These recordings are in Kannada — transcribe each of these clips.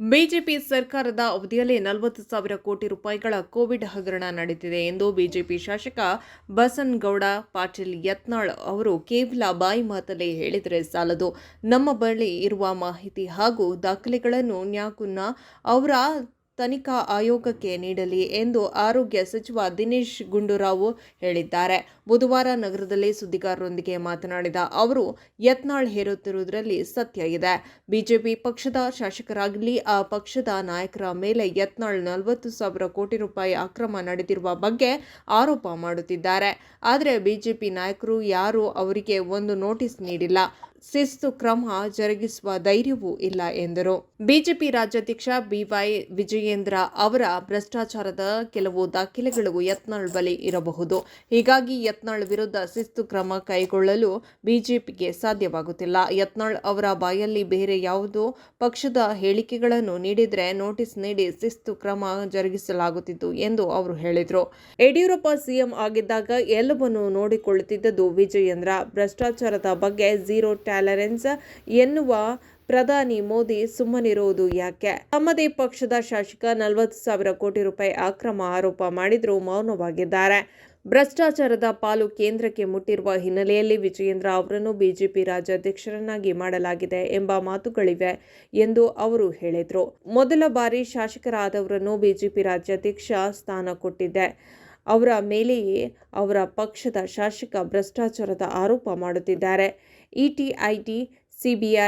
ಬಿಜೆಪಿ ಸರ್ಕಾರದ ಅವಧಿಯಲ್ಲಿ ನಲವತ್ತು ಸಾವಿರ ಕೋಟಿ ರೂಪಾಯಿಗಳ ಕೋವಿಡ್ ಹಗರಣ ನಡೆದಿದೆ ಎಂದು ಬಿಜೆಪಿ ಶಾಸಕ ಬಸನ್ಗೌಡ ಪಾಟೀಲ್ ಯತ್ನಾಳ್ ಅವರು ಕೇವಲ ಬಾಯಿ ಮಾತಲ್ಲೇ ಹೇಳಿದರೆ ಸಾಲದು. ನಮ್ಮ ಬಳಿ ಇರುವ ಮಾಹಿತಿ ಹಾಗೂ ದಾಖಲೆಗಳನ್ನು ನ್ಯಾಕುನ್ನ ಅವರ ತನಿಖಾ ಆಯೋಗಕ್ಕೆ ನೀಡಲಿ ಎಂದು ಆರೋಗ್ಯ ಸಚಿವ ದಿನೇಶ್ ಗುಂಡೂರಾವ್ ಹೇಳಿದ್ದಾರೆ. ಬುಧವಾರ ನಗರದಲ್ಲಿ ಸುದ್ದಿಗಾರರೊಂದಿಗೆ ಮಾತನಾಡಿದ ಅವರು, ಯತ್ನಾಳ್ ಹೇರುತ್ತಿರುವುದರಲ್ಲಿ ಸತ್ಯ ಇದೆ. ಬಿಜೆಪಿ ಪಕ್ಷದ ಶಾಸಕರಾಗಲಿ, ಆ ಪಕ್ಷದ ನಾಯಕರ ಮೇಲೆ ಯತ್ನಾಳ್ ನಲವತ್ತು ಸಾವಿರ ಕೋಟಿ ರೂಪಾಯಿ ಅಕ್ರಮ ನಡೆದಿರುವ ಬಗ್ಗೆ ಆರೋಪ ಮಾಡುತ್ತಿದ್ದಾರೆ. ಆದರೆ ಬಿಜೆಪಿ ನಾಯಕರು ಯಾರೂ ಅವರಿಗೆ ಒಂದು ನೋಟಿಸ್ ನೀಡಿಲ್ಲ. ಶಿಸ್ತು ಕ್ರಮ ಜರುಗಿಸುವ ಧೈರ್ಯವೂ ಇಲ್ಲ ಎಂದರು. ಬಿಜೆಪಿ ರಾಜ್ಯಾಧ್ಯಕ್ಷ ಬಿವೈ ವಿಜಯೇಂದ್ರ ಅವರ ಭ್ರಷ್ಟಾಚಾರದ ಕೆಲವು ದಾಖಲೆಗಳು ಯತ್ನಾಳ್ ಬಳಿ ಇರಬಹುದು. ಹೀಗಾಗಿ ಯತ್ನಾಳ್ ವಿರುದ್ಧ ಶಿಸ್ತು ಕ್ರಮ ಕೈಗೊಳ್ಳಲು ಬಿಜೆಪಿಗೆ ಸಾಧ್ಯವಾಗುತ್ತಿಲ್ಲ. ಯತ್ನಾಳ್ ಅವರ ಬಾಯಲ್ಲಿ ಬೇರೆ ಯಾವುದೋ ಪಕ್ಷದ ಹೇಳಿಕೆಗಳನ್ನು ನೀಡಿದರೆ ನೋಟಿಸ್ ನೀಡಿ ಶಿಸ್ತು ಕ್ರಮ ಜರುಗಿಸಲಾಗುತ್ತಿತ್ತು ಎಂದು ಅವರು ಹೇಳಿದರು. ಯಡಿಯೂರಪ್ಪ ಸಿಎಂ ಆಗಿದ್ದಾಗ ಎಲ್ಲವನ್ನೂ ನೋಡಿಕೊಳ್ಳುತ್ತಿದ್ದದ್ದು ವಿಜಯೇಂದ್ರ. ಭ್ರಷ್ಟಾಚಾರದ ಬಗ್ಗೆ ಝೀರೋ ಟಾಲರೆನ್ಸ್ ಎನ್ನುವ ಪ್ರಧಾನಿ ಮೋದಿ ಸುಮ್ಮನಿರುವುದು ಯಾಕೆ? ತಮ್ಮದೇ ಪಕ್ಷದ ಶಾಸಕ ನಲವತ್ತು ಸಾವಿರ ಕೋಟಿ ರೂಪಾಯಿ ಅಕ್ರಮ ಆರೋಪ ಮಾಡಿದರೂ, ಮೌನವಾಗಿದ್ದಾರೆ. ಭ್ರಷ್ಟಾಚಾರದ ಪಾಲು ಕೇಂದ್ರಕ್ಕೆ ಮುಟ್ಟಿರುವ ಹಿನ್ನೆಲೆಯಲ್ಲಿ ವಿಜಯೇಂದ್ರ ಅವರನ್ನು ಬಿಜೆಪಿ ರಾಜ್ಯಾಧ್ಯಕ್ಷರನ್ನಾಗಿ ಮಾಡಲಾಗಿದೆ ಎಂಬ ಮಾತುಗಳಿವೆ ಎಂದು ಅವರು ಹೇಳಿದರು. ಮೊದಲ ಬಾರಿ ಶಾಸಕರಾದವರನ್ನು ಬಿಜೆಪಿ ರಾಜ್ಯಾಧ್ಯಕ್ಷ ಸ್ಥಾನ ಕೊಟ್ಟಿದೆ ಅವರ ಮೇಲೆಯೇ ಅವರ ಪಕ್ಷದ ಶಾಸಕ ಭ್ರಷ್ಟಾಚಾರದ ಆರೋಪ ಮಾಡುತ್ತಿದ್ದಾರೆ. ಇಟಿ ಐಟಿ ಸಿಬಿಐ,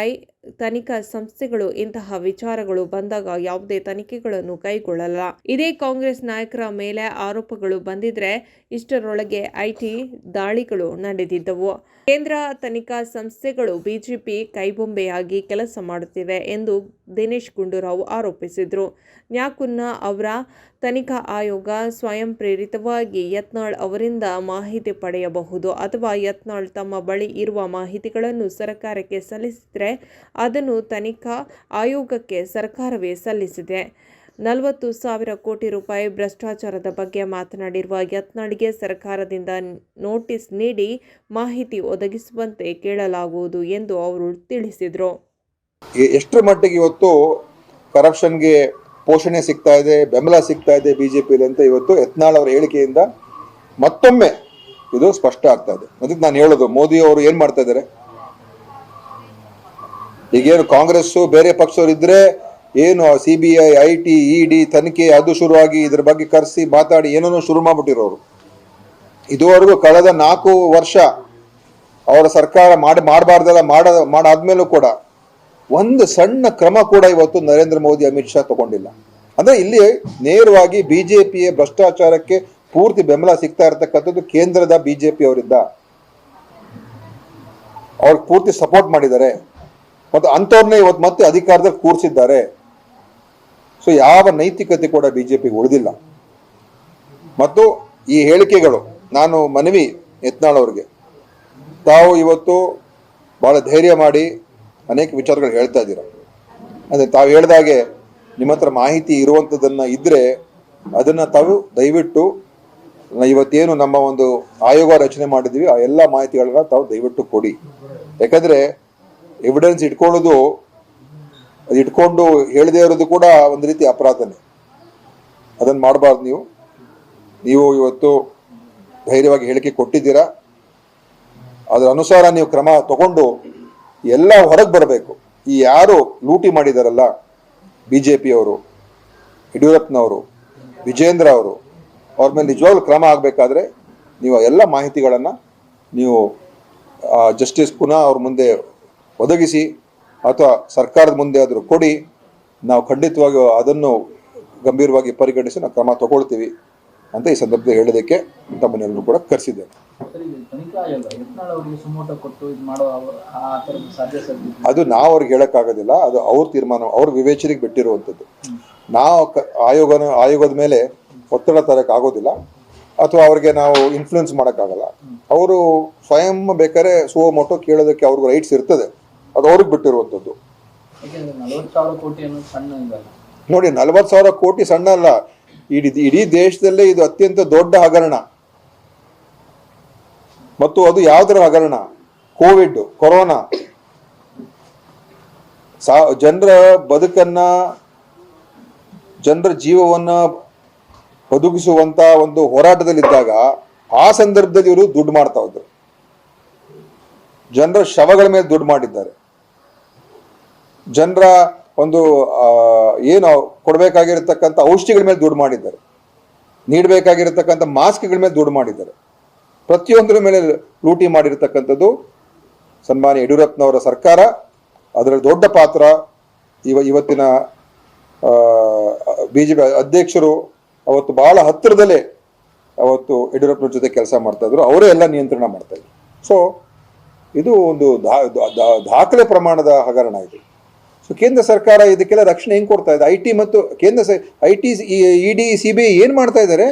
ತನಿಖಾ ಸಂಸ್ಥೆಗಳು ಇಂತಹ ವಿಚಾರಗಳು ಬಂದಾಗ ಯಾವುದೇ ತನಿಖೆಗಳನ್ನು ಕೈಗೊಳ್ಳಲ್ಲ. ಇದೇ ಕಾಂಗ್ರೆಸ್ ನಾಯಕರ ಮೇಲೆ ಆರೋಪಗಳು ಬಂದಿದ್ರೆ ಇಷ್ಟರೊಳಗೆ ಐಟಿ ದಾಳಿಗಳು ನಡೆದಿದ್ದವು. ಕೇಂದ್ರ ತನಿಖಾ ಸಂಸ್ಥೆಗಳು ಬಿಜೆಪಿ ಕೈಬೊಂಬೆಯಾಗಿ ಕೆಲಸ ಮಾಡುತ್ತಿವೆ ಎಂದು ದಿನೇಶ್ ಗುಂಡೂರಾವ್ ಆರೋಪಿಸಿದರು. ನ್ಯಾಕುನ್ನ ಅವರ ತನಿಖಾ ಆಯೋಗ ಸ್ವಯಂ ಪ್ರೇರಿತವಾಗಿ ಯತ್ನಾಳ್ ಅವರಿಂದ ಮಾಹಿತಿ ಪಡೆಯಬಹುದು ಅಥವಾ ಯತ್ನಾಳ್ ತಮ್ಮ ಬಳಿ ಇರುವ ಮಾಹಿತಿಗಳನ್ನು ಸರ್ಕಾರಕ್ಕೆ ಸಲ್ಲಿಸಿದರೆ ಅದನ್ನು ತನಿಖಾ ಆಯೋಗಕ್ಕೆ ಸರ್ಕಾರವೇ ಸಲ್ಲಿಸಿದೆ. ನಲವತ್ತು ಸಾವಿರ ಕೋಟಿ ರೂಪಾಯಿ ಭ್ರಷ್ಟಾಚಾರದ ಬಗ್ಗೆ ಮಾತನಾಡಿರುವ ಯತ್ನಾಳ್ಗೆ ಸರ್ಕಾರದಿಂದ ನೋಟಿಸ್ ನೀಡಿ ಮಾಹಿತಿ ಒದಗಿಸುವಂತೆ ಕೇಳಲಾಗುವುದು ಎಂದು ಅವರು ತಿಳಿಸಿದರು. ಎಷ್ಟರ ಮಟ್ಟಿಗೆ ಇವತ್ತು ಕರಪ್ಷನ್ಗೆ ಪೋಷಣೆ ಸಿಗ್ತಾ ಇದೆ, ಬೆಂಬಲ ಸಿಗ್ತಾ ಇದೆ ಬಿಜೆಪಿಯಲ್ಲಿ ಅಂತ ಇವತ್ತು ಯತ್ನಾಳ್ ಅವರ ಹೇಳಿಕೆಯಿಂದ ಮತ್ತೊಮ್ಮೆ ಇದು ಸ್ಪಷ್ಟ ಆಗ್ತಾ ಇದೆ. ಅದಕ್ಕೆ ನಾನು ಹೇಳೋದು, ಮೋದಿ ಅವರು ಏನು ಮಾಡ್ತಾ ಇದ್ದಾರೆ? ಈಗೇನು ಕಾಂಗ್ರೆಸ್ಸು, ಬೇರೆ ಪಕ್ಷವ್ರು ಇದ್ರೆ ಏನು C B I I T E D ತನಿಖೆ ಅದು ಶುರುವಾಗಿ ಇದ್ರ ಬಗ್ಗೆ ಕರೆಸಿ ಮಾತಾಡಿ ಏನೇನೋ ಶುರು ಮಾಡ್ಬಿಟ್ಟಿರೋರು. ಇದುವರೆಗೂ ಕಳೆದ ನಾಲ್ಕು ವರ್ಷ ಅವರ ಸರ್ಕಾರ ಮಾಡಿ ಮಾಡಬಾರ್ದಲ್ಲ ಮಾಡ, ಮಾಡಾದ್ಮೇಲೂ ಕೂಡ ಒಂದು ಸಣ್ಣ ಕ್ರಮ ಕೂಡ ಇವತ್ತು ನರೇಂದ್ರ ಮೋದಿ, ಅಮಿತ್ ಶಾ ತಗೊಂಡಿಲ್ಲ. ಅಂದ್ರೆ ಇಲ್ಲಿ ನೇರವಾಗಿ ಬಿಜೆಪಿಯ ಭ್ರಷ್ಟಾಚಾರಕ್ಕೆ ಪೂರ್ತಿ ಬೆಂಬಲ ಸಿಗ್ತಾ ಇರತಕ್ಕಂಥದ್ದು ಕೇಂದ್ರದ ಬಿಜೆಪಿ ಅವರಿಂದ. ಅವ್ರಿಗೆ ಪೂರ್ತಿ ಸಪೋರ್ಟ್ ಮಾಡಿದ್ದಾರೆ. ಮತ್ತು ಅಂಥವ್ರನ್ನೇ ಇವತ್ತು ಮತ್ತೆ ಅಧಿಕಾರದಲ್ಲಿ ಕೂರಿಸಿದ್ದಾರೆ. ಸೊ ಯಾವ ನೈತಿಕತೆ ಕೂಡ ಬಿಜೆಪಿಗೆ ಉಳಿದಿಲ್ಲ. ಮತ್ತು ಈ ಹೇಳಿಕೆಗಳು, ನಾನು ಮನವಿ ಯತ್ನಾಳ್ ಅವ್ರಿಗೆ, ತಾವು ಇವತ್ತು ಬಹಳ ಧೈರ್ಯ ಮಾಡಿ ಅನೇಕ ವಿಚಾರಗಳು ಹೇಳ್ತಾ ಇದ್ದೀರ. ಅಂದರೆ ತಾವು ಹೇಳಿದಾಗೆ ನಿಮ್ಮ ಹತ್ರ ಮಾಹಿತಿ ಇರುವಂಥದ್ದನ್ನು ಇದ್ದರೆ ಅದನ್ನು ತಾವು ದಯವಿಟ್ಟು, ಇವತ್ತೇನು ನಮ್ಮ ಒಂದು ಆಯೋಗ ರಚನೆ ಮಾಡಿದ್ವಿ, ಆ ಎಲ್ಲ ಮಾಹಿತಿಗಳನ್ನ ತಾವು ದಯವಿಟ್ಟು ಕೊಡಿ. ಯಾಕಂದ್ರೆ ಎವಿಡೆನ್ಸ್ ಇಟ್ಕೊಳ್ಳೋದು, ಅದು ಇಟ್ಕೊಂಡು ಹೇಳದೇ ಇರೋದು ಕೂಡ ಒಂದು ರೀತಿ ಅಪರಾಧನೇ. ಅದನ್ನು ಮಾಡಬಾರ್ದು ನೀವು. ನೀವು ಇವತ್ತು ಧೈರ್ಯವಾಗಿ ಹೇಳಿಕೆ ಕೊಟ್ಟಿದ್ದೀರಾ? ಅದರ ಅನುಸಾರ ನೀವು ಕ್ರಮ ತಗೊಂಡು ಎಲ್ಲ ಹೊರಗೆ ಬರಬೇಕು. ಈ ಯಾರು ಲೂಟಿ ಮಾಡಿದಾರಲ್ಲ ಬಿ ಜೆ ಪಿಯವರು ಯಡಿಯೂರಪ್ಪನವರು, ವಿಜೇಂದ್ರ ಅವರು, ಅವ್ರ ಮೇಲೆ ನಿಜವಾಗ್ಲೂ ಕ್ರಮ ಆಗಬೇಕಾದ್ರೆ ನೀವು ಎಲ್ಲ ಮಾಹಿತಿಗಳನ್ನು ನೀವು ಜಸ್ಟಿಸ್ ಪುನಃ ಅವ್ರ ಮುಂದೆ ಒದಗಿಸಿ ಅಥವಾ ಸರ್ಕಾರದ ಮುಂದೆ ಆದರೂ ಕೊಡಿ ನಾವು ಖಂಡಿತವಾಗಿ ಅದನ್ನು ಗಂಭೀರವಾಗಿ ಪರಿಗಣಿಸಿ ನಾವು ಕ್ರಮ ತಗೊಳ್ತೀವಿ ಅಂತ ಈ ಸಂದರ್ಭದಲ್ಲಿ ಹೇಳೋದಕ್ಕೆ ತಮ್ಮನ್ನೆಲ್ಲರೂ ಕೂಡ ಕರೆಸಿದ್ದೇನೆ. ಅದು ನಾವು ಅವ್ರಿಗೆ ಹೇಳಕ್ಕಾಗೋದಿಲ್ಲ ಅದು ಅವ್ರ ತೀರ್ಮಾನ ಅವ್ರ ವಿವೇಚನೆಗೆ ಬಿಟ್ಟಿರುವಂಥದ್ದು. ನಾವು ಆಯೋಗನ ಆಯೋಗದ ಮೇಲೆ ಒತ್ತಡ ತರೋಕ್ಕಾಗೋದಿಲ್ಲ ಅಥವಾ ಅವ್ರಿಗೆ ನಾವು ಇನ್ಫ್ಲುಯೆನ್ಸ್ ಮಾಡೋಕ್ಕಾಗಲ್ಲ. ಅವರು ಸ್ವಯಂ ಬೇಕಾದ್ರೆ ಸುವಮೋಟೋ ಕೇಳೋದಕ್ಕೆ ಅವ್ರಿಗೂ ರೈಟ್ಸ್ ಇರ್ತದೆ. ಅದು ಅವ್ರಿಗೆ ಬಿಟ್ಟಿರುವಂಥದ್ದು. ನೋಡಿ ನಲವತ್ತು ಸಾವಿರ ಕೋಟಿ ಸಣ್ಣ ಅಲ್ಲ. ಇಡೀ ಇಡೀ ದೇಶದಲ್ಲೇ ಇದು ಅತ್ಯಂತ ದೊಡ್ಡ ಹಗರಣ. ಮತ್ತು ಅದು ಯಾವುದರ ಹಗರಣ? Covid corona. ಸಾ ಜನರ ಬದುಕನ್ನ ಜನರ ಜೀವವನ್ನ ಬದುಕಿಸುವಂತ ಒಂದು ಹೋರಾಟದಲ್ಲಿದ್ದಾಗ ಆ ಸಂದರ್ಭದಲ್ಲಿ ಇವರು ದುಡ್ಡು ಮಾಡ್ತಾ ಇದ್ರು. ಜನರ ಶವಗಳ ಮೇಲೆ ದುಡ್ಡು ಮಾಡಿದ್ದಾರೆ. ಜನರ ಒಂದು ಏನು ಕೊಡಬೇಕಾಗಿರತಕ್ಕಂಥ ಔಷಧಿಗಳ ಮೇಲೆ ದುಡ್ಡು ಮಾಡಿದ್ದಾರೆ. ನೀಡಬೇಕಾಗಿರತಕ್ಕಂಥ ಮಾಸ್ಕ್ಗಳ ಮೇಲೆ ದುಡ್ಡು ಮಾಡಿದ್ದಾರೆ. ಪ್ರತಿಯೊಂದರ ಮೇಲೆ ಲೂಟಿ ಮಾಡಿರ್ತಕ್ಕಂಥದ್ದು ಸನ್ಮಾನ್ಯ ಯಡಿಯೂರಪ್ಪನವರ ಸರ್ಕಾರ. ಅದರ ದೊಡ್ಡ ಪಾತ್ರ ಇವ, ಇವತ್ತಿನ ಬಿ ಜೆ ಪಿ ಅಧ್ಯಕ್ಷರು ಅವತ್ತು ಬಹಳ ಹತ್ತಿರದಲ್ಲೇ ಅವತ್ತು ಯಡಿಯೂರಪ್ಪನವ್ರ ಜೊತೆ ಕೆಲಸ ಮಾಡ್ತಾ ಇದ್ರು. ಅವರೇ ಎಲ್ಲ ನಿಯಂತ್ರಣ ಮಾಡ್ತಾ ಇದ್ರು. ಸೊ ಇದು ಒಂದು ದಾಖಲೆ ಪ್ರಮಾಣದ ಹಗರಣ ಇದು. ಸೊ ಕೇಂದ್ರ ಸರ್ಕಾರ ಇದಕ್ಕೆಲ್ಲ ರಕ್ಷಣೆ ಹೆಂಗ್ ಕೊಡ್ತಾ ಇದೆ? ಐ ಟಿ ಮತ್ತು ಕೇಂದ್ರ I T E D C B I ಏನ್ ಮಾಡ್ತಾ ಇದ್ದಾರೆ